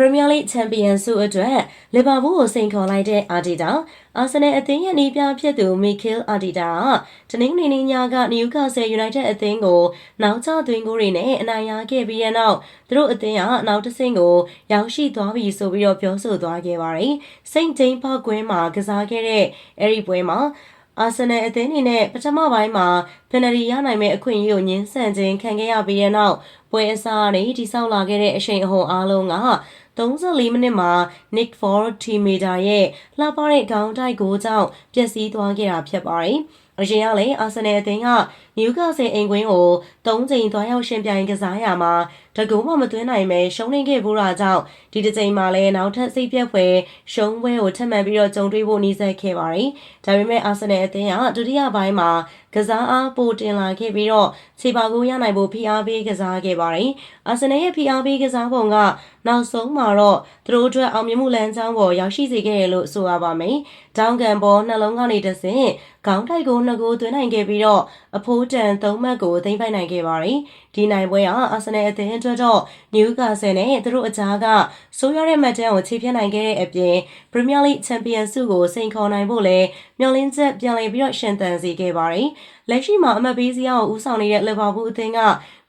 Premier League Champion ဆုအတွက်လီဗာပူးကိုစိန်ခေါ်လိုက်တဲ့အာဒီတာအာဆင်နယ်အသင်းရဲ့နေပြဖြစ်သူမီကယ်အာဒီတာကတနင်္ဂနွေနေ့ညကနယူကာဆယ်ယူနိုက်တက်အသင်းကိုနောက်ကျသွင်းကိုတွေနဲ့အနိုင်ရခဲ့ပြီးတဲ့နောက်သူတို့အသင်းကနောက်တစ်ဆင့်ကိုရောက်ရှိသွားပြီဆိုပြီးတော့ပြောဆိုသွားခဲ့ပါတယ်။စိန့်ဂျိမ်းပေါကွင်းမှာကစားခဲ့တဲ့အဲဒီပွဲမှာအာဆင်နယ်အသင်းအနေနဲ့ပထမပိုင်းမှာပင်နရီရနိုင်မဲ့အခွင့်အရေးကိုညှင်းဆန်ခြင်းခံခဲ့ရပြီးတဲ့နောက်ပွဲအစားကနေတိစောက်လာခဲ့တဲ့အချိန်အဟုန်အားလုံးက 34မိနစ်မှာ Nick Ford teammate ရဲ့လှပတဲ့ခေါင်းတိုက်ကိုကြောင့်ပျက်စီးသွားခဲ့တာဖြစ်ပါတယ်။ အရင်ကလည်းအာဆင်နယ်အသင်းကနယူကာဆယ်အိမ်ကွင်းကို၃ချိန်သွားရောက်ရှင်ပြိုင်ကစားရမှာတကူမှမသွင်းနိုင်ပဲရှုံးနေခဲ့ဘူးတာကြောင့်ဒီတစ်ချိန်မှာလည်းနောက်ထပ်စိတ်ပြက်ဖွယ်ရှုံးပွဲကိုထပ်မံပြီးတော့ကြုံတွေ့ဖို့နှီးစပ်ခဲ့ပါတယ်။ဒါပေမဲ့အာဆင်နယ်အသင်းကဒုတိယပိုင်းမှာကစားအားပိုတင်လာခဲ့ပြီးတော့ခြေပါကိုရနိုင်ဖို့ဖိအားပေးကစားခဲ့ပါတယ်။အာဆင်နယ်ရဲ့ဖိအားပေးကစားပုံကနောက်ဆုံးမှာတော့သူတို့အတွက်အောင်မြင်မှုလမ်းကြောင်းပေါ်ရောက်ရှိစေခဲ့တယ်လို့ဆိုရပါမယ်။ ဒေါင်းကန်ပေါ်နှလုံးကနေတဆင့်ခေါင်းတိုက်ကိုနှစ်ကိုသွင်းနိုင်ခဲ့ပြီးတော့အဖိုးတန်သုံးမှတ်ကိုသိမ်းပိုက်နိုင်ခဲ့ပါတယ်။ဒီနိုင်ပွဲကအာဆင်နယ်အသင်းအတွက်တော့နယူကာဆယ်နဲ့သူတို့အကြားကဆိုးရတဲ့မှတ်တမ်းကိုခြေဖြတ်နိုင်ခဲ့တဲ့အပြင်ပရီးမီးယားလိချန်ပီယံဆုကိုစိန်ခေါ်နိုင်ဖို့လည်းမျှော်လင့်ချက်ပြန်လည်ပြီးတော့ရှင်သန်စေခဲ့ပါတယ်။လက်ရှိမှာအမတ်ပေးစရာကိုဦးဆောင်နေတဲ့လီဗာပူးအသင်းက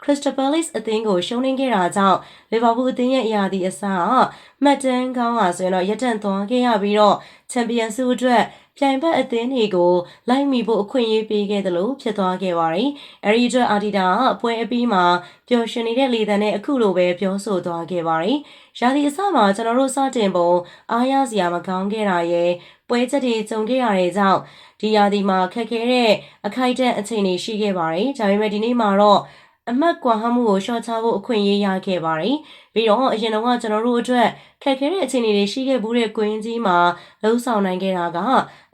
Crystal Palace အသင်းကိုရှုံးနိမ့်ခဲ့တာကြောင့်လီဗာပူးအသင်းရဲ့အရာဒီအစားမှတ်တမ်းကောင်းတာဆိုရင်တော့ရပ်တန့်သွားခဲ့ရပြီးတော့ချန်ပီယံဆုအတွက်ပြိုင်ဘက်အသင်းတွေကိုလိုက်မိဖို့အခွင့်အရေးပေးခဲ့တယ်လို့ဖြစ်သွားခဲ့ပါတယ်။အဲဒီအတွက်အာဒီတာကအပွဲအပြီးမှာပျော်ရွှင်နေတဲ့လေသံနဲ့အခုလိုပဲပြောဆိုသွားခဲ့ပါတယ်။ရာသီအစမှာကျွန်တော်တို့စတင်ပုံအားရစရာမကောင်းခဲ့တာရဲ့ပွဲချက်တွေကြုံခဲ့ရတဲ့ကြောင့်ဒီရာသီမှာခက်ခဲတဲ့အခိုက်အတန့်အခြေအနေရှိခဲ့ပါတယ်။ဒါပေမဲ့ဒီနေ့မှာတော့ အမတ်ကွာဟမှုကိုရှော့ချဖို့အခွင့်အရေးရခဲ့ပါတယ်။ပြီးတော့အရင်တော့ကျွန်တော်တို့အတွက်ခက်ခဲတဲ့အခြေအနေတွေရှိခဲ့ဘူးတဲ့ကွင်းကြီးမှာလှုံ့ဆော်နိုင်ခဲ့တာက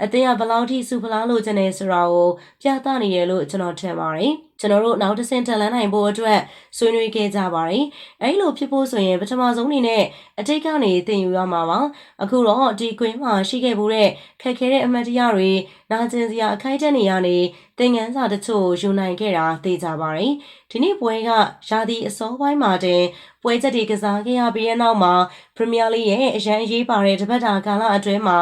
အသင်းကဘလောက်ထိစူဖလားလို့ကျနေဆိုတာကိုပြသနေတယ်လို့ကျွန်တော်ထင်ပါတယ်။ကျွန်တော်တို့နောက်တစ်ဆင့်တက်လန်းနိုင်ဖို့အတွက်ဆွေးနွေးခဲ့ကြပါတယ်။အဲဒီလိုဖြစ်ဖို့ဆိုရင်ပထမဆုံးအနေနဲ့အတိတ်ကနေသင်ယူရမှာပါ။အခုတော့ဒီကွင်းမှာရှိခဲ့ဘူးတဲ့ခက်ခဲတဲ့အမတ်တရားတွေနာကျင်စရာအခိုက်အတန့်တွေကနေသင်ငန်းစာတချို့ယူနိုင်ခဲ့တာသိကြပါတယ်။ဒီနေ့ပွဲကရာသီအစောပိုင်းမှာတင်ပွဲချက်တွေကစားခဲ့ရပြီးတဲ့နောက်မှာပရီးမီးယားလိရဲ့အရန်အရေးပါတဲ့တပတ်တာကာလအတွင်းမှာ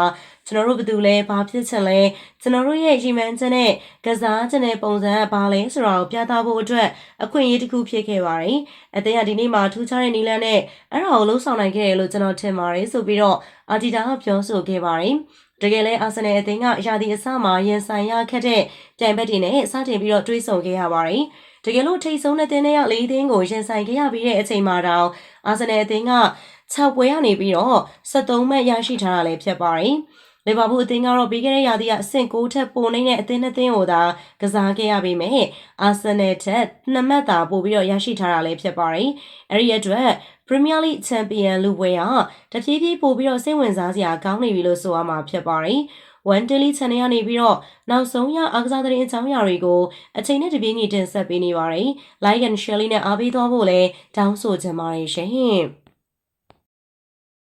ကျွန်တော်တို့ဘယ်သူလဲဘာဖြစ်ချင်လဲကျွန်တော်တို့ရဲ့ရည်မှန်းချက်နဲ့ကစားချက်နဲ့ပုံစံကဘာလဲဆိုတာကိုပြသဖို့အတွက်အခွင့်အရေးတစ်ခုဖြစ်ခဲ့ပါတယ်။အသင်းကဒီနေ့မှာထူးခြားတဲ့နည်းလမ်းနဲ့အဲ့ဒါကိုလှုပ်ဆောင်နိုင်ခဲ့တယ်လို့ကျွန်တော်ထင်ပါတယ်ဆိုပြီးတော့အာတီတာကပြောဆိုခဲ့ပါတယ်။တကယ်လဲအာဆင်နယ်အသင်းကရာသီအစမှာရင်ဆိုင်ရခက်တဲ့ပြိုင်ဘက်တွေနဲ့စတင်ပြီးတော့တွေးဆုံခဲ့ရပါတယ်။တကယ်လို့ထိတ်ဆုံးတဲ့တင်းတွေကလေးသင်းကိုရင်ဆိုင်ခဲ့ရပြီးတဲ့အချိန်မှာတောင်အာဆင်နယ်အသင်းက6ပွဲရနေပြီးတော့73မှတ်ရရှိထားတာလည်းဖြစ်ပါတယ်။ လီဗာပူးအသင်းကတော့ပြီးခဲ့တဲ့ရာသီကအဆင့်6ထက်ပိုနေတဲ့အသင်းနှစ်သင်းကိုသာကစားခဲ့ရပေမဲ့အာဆင်နယ်ထက်နှစ်မှတ်သာပိုပြီးတော့ရရှိထားတာလည်းဖြစ်ပါတယ်။အဲဒီအတွက်ပရီးမီးယားလိချန်ပီယံလူပွဲကတဖြည်းဖြည်းပိုပြီးတော့စိတ်ဝင်စားစရာကောင်းနေပြီလို့ဆိုရမှာဖြစ်ပါတယ်။ One Daily Channel ကနေပြီးတော့နောက်ဆုံးရအားကစားသတင်းအကြောင်းအရာတွေကိုအချိန်နဲ့တပြေးညီတင်ဆက်ပေးနေပါတယ်။ Like and Share လေးနဲ့အားပေးသွားဖို့လည်းတောင်းဆိုချင်ပါတယ်ရှင်။